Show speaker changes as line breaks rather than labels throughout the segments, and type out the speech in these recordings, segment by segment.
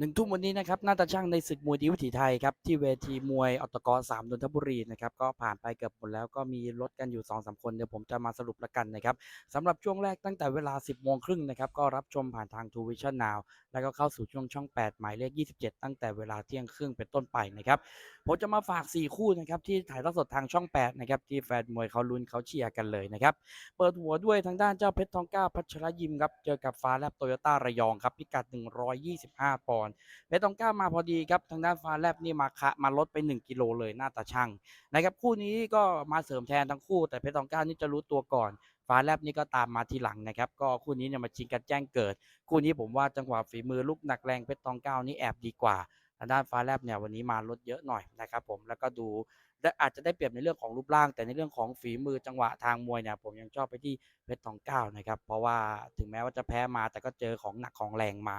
หนึ่งทุ่มวันนี้นะครับน่าจะช่างในศึกมวยดีวิถีไทยครับที่เวทีมวยอัตกสามนนทบุรีนะครับก็ผ่านไปเกือบหมดแล้วก็มีลดกันอยู่2อสคนเดี๋ยวผมจะมาสรุปละกันนะครับสำหรับช่วงแรกตั้งแต่เวลา 10โมงครึ่งนะครับก็รับชมผ่านทางทูวิชั่นนาวแล้วก็เข้าสู่ช่วงช่อง 8 หมายเลข 27 ตั้งแต่เวลาเที่ยงครึ่งเป็นต้นไปนะครับผมจะมาฝาก 4 คู่นะครับที่ถ่ายทอดสดทางช่อง8นะครับที่แฟนมวยเขาลุ้นเขาเชียร์กันเลยนะครับเปิดหัวด้วยทางด้านเจ้าเพชรทองเก้าพัชรยิมครับเจอกับฟ้าแลบโตโยต้าระยองครับพิกัด 125 ปอนดเพชรทองเก้ามาพอดีครับทางด้านฟ้าแลบนี่มาคะมาลดไป 1 กิโลเลยหน้าตาช่างนะครับคู่นี้ก็มาเสริมแทนทั้งคู่ แต่เพชรทองเก้านี่จะรู้ตัวก่อน ฟ้าแลบนี่ก็ตามมาทีหลังนะครับ ก็คู่นี้เนี่ยมาชิงกันแจ้งเกิด คู่นี้ผมว่าจังหวะฝีมือลูกหนักแรงเพชรทองเก้านี่แอบดีกว่าทางด้านฟ้าแลบเนี่ยวันนี้มาลดเยอะหน่อยนะครับผมแล้วก็ดูอาจจะได้เปรียบในเรื่องของรูปร่าง แต่ในเรื่องของฝีมือจังหวะทางมวยเนี่ยผมยังชอบไปที่เพชรทองเก้านะครับเพราะว่าถึงแม้ว่าจะแพ้มาแต่ก็เจอของหนักของแรงมา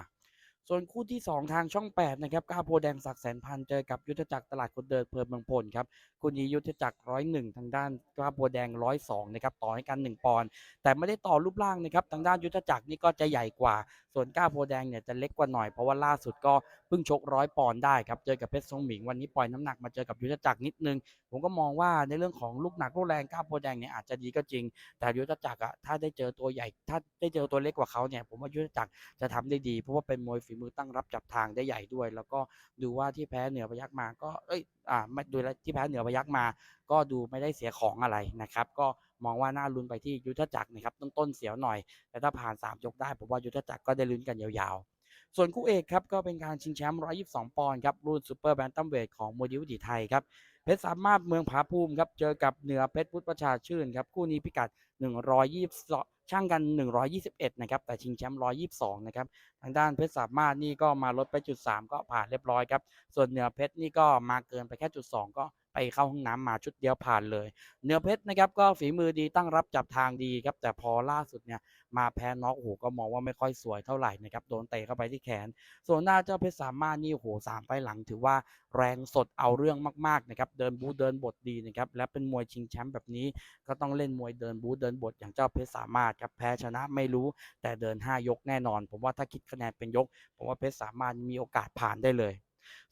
ส่วนคู่ที่ 2 ทางช่อง 8 นะครับก้าวโพแดงศักแสนพันเจอกับยุทธจักรตลาดคนเดินเพลินเมืองพลครับคู่นี้ยุทธจักรร้อยหนึ่งทางด้านก้าวโพแดงร้อยสองนะครับต่อให้กัน 1 ปอนด์แต่ไม่ได้ต่อรูปร่างนะครับทางด้านยุทธจักรนี่ก็จะใหญ่กว่า ส่วนก้าวโพแดงเนี่ยจะเล็กกว่าหน่อยเพราะว่าล่าสุดก็เพิ่งชกร้อยปอนด์ได้ครับ เจอกับเพชรทรงหมิงวันนี้ปล่อยน้ำหนักมาเจอกับยุทธจักรนิดนึง ผมก็มองว่าในเรื่องของลูกหนักลูกแรงก้าวโพแดงเนี่ยอาจจะดีก็จริง แต่ยุทธจักรอะถ้าได้เจอตัวใหญ่ ถ้าได้เจอตัวเล็กกว่าเขาเนี่ย ผมว่ายุทธจักรจะทำได้ดี เพราะว่าเป็นมวยฝีมือตั้งรับจับทางได้ใหญ่ด้วย แล้วก็ดูว่าที่แพ้เหนือพยักมา ก็ เอ้ย อ่าไม่ดูแลที่แพ้เหนือพยักมา ก็ดูไม่ได้เสียของอะไรนะครับ ก็มองว่าน่าลุ้นไปที่ยุทธจักรนะครับต้นๆเสียวหน่อย แต่ถ้าผ่าน3ยกได้ผมว่ายุทธจักรก็ได้ลุ้นกันยาวๆ ส่วนคู่เอกครับก็เป็นการชิงแชมป์ 122 ปอนด์ครับรุ่นซูเปอร์แบนตัมเวทของมวยดิวิถีไทยครับเพชรสามารถเมืองผาภูมิครับเจอกับเหนือเพชรพุทธประชาชื่นครับคู่นี้พิกัด 122ช่างกัน 121 นะครับ แต่ชิงแชมป์ 122 นะครับ ทางด้านเพชรสามารถนี่ก็มาลดไปจุด 3 ก็ผ่านเรียบร้อยครับ ส่วนเหนือเพชรนี่ก็มาเกินไปแค่จุด 2 ก็ไปเข้าห้องน้ำมาชุดเดียวผ่านเลยเหนือเพชรนะครับก็ฝีมือดีตั้งรับจับทางดีครับ แต่พอล่าสุดเนี่ยมาแพ้น็อกโอ้โหก็มองว่าไม่ค่อยสวยเท่าไหร่นะครับโดนเตะเข้าไปที่แขน ส่วนหน้าเจ้าเพชรสามารถนี่โอ้โหสามไฟหลัง ถือว่าแรงสดเอาเรื่องมากๆนะครับเดินบูเดินบทดีนะครับและเป็นมวยชิงแชมป์แบบนี้ก็ต้องเล่นมวยเดินบูเดินบทอย่างเจ้าเพชรสามารถครับแพ้ชนะไม่รู้แต่เดิน 5 ยกแน่นอน ผมว่าถ้าคิดคะแนนเป็นยก ผมว่าเพชรสามารถมีโอกาสผ่านได้เลย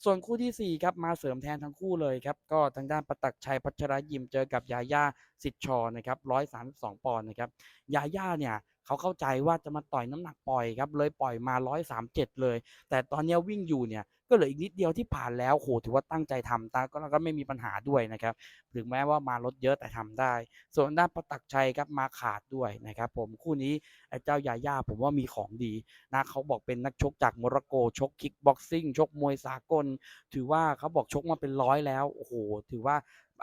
ส่วนคู่ที่ 4 ครับ มาเสริมแทนทั้งคู่เลยครับ ก็ทางด้านประตักชัยพัชรยิมเจอกับยาย่าสิทธิ์ชอนะครับ132ปอนด์นะครับยาย่าเนี่ยเขาเข้าใจว่าจะมาต่อยน้ำหนักปล่อยครับเลยปล่อยมา137เลย แต่ตอนนี้วิ่งอยู่เนี่ย ก็เหลืออีกนิดเดียวที่ผ่านแล้วโหถือว่าตั้งใจทำตาก็แล้วก็ไม่มีปัญหาด้วยนะครับถึงแม้ว่ามาลดเยอะแต่ทำได้ ส่วนด้านประตักชัยครับมาขาดด้วยนะครับผมคู่นี้ไอ้เจ้ายาย่าผมว่ามีของดีนะเขาบอกเป็นนักชกจากโมร็อกโกชกคิกบ็อกซิ่งชกมวยสากล ถือว่าเขาบอกชกมาเป็นร้อยแล้วโอ้โหถือว่า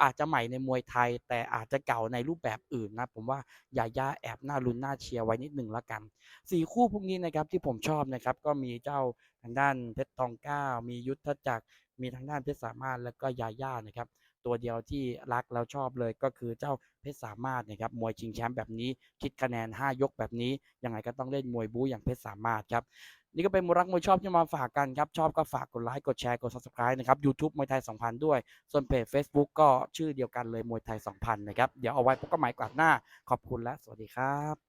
อาจจะใหม่ในมวยไทย แต่อาจจะเก่าในรูปแบบอื่นนะ ผมว่ายาย่าแอบหน้าลุ้นน่าเชียร์ไว้นิดหนึ่งละกันสี่คู่พวกนี้นะครับที่ผมชอบนะครับ ก็มีเจ้าทางด้านเพชรทองเก้ามียุทธจักรมีทางด้านเพชรสามารถแล้วก็ยาย่านะครับ ตัวเดียวที่รักแล้วชอบเลยก็คือเจ้าเพชรสามารถนะครับมวยชิงแชมป์แบบนี้คิดคะแนน 5 ยกแบบนี้ยังไงก็ต้องเล่นมวยบู๊อย่างเพชรสามารถครับนี่ก็เป็นมวยรักมวยชอบที่มาฝากกันครับ ชอบก็ฝากกดไลค์กดแชร์กด subscribe นะครับ YouTube มวยไทย 2000 ด้วย ส่วนเพจ Facebook ก็ชื่อเดียวกันเลยมวยไทย 2000 นะครับ เดี๋ยวเอาไว้พบกันใหม่กลับหน้า ขอบคุณและสวัสดีครับ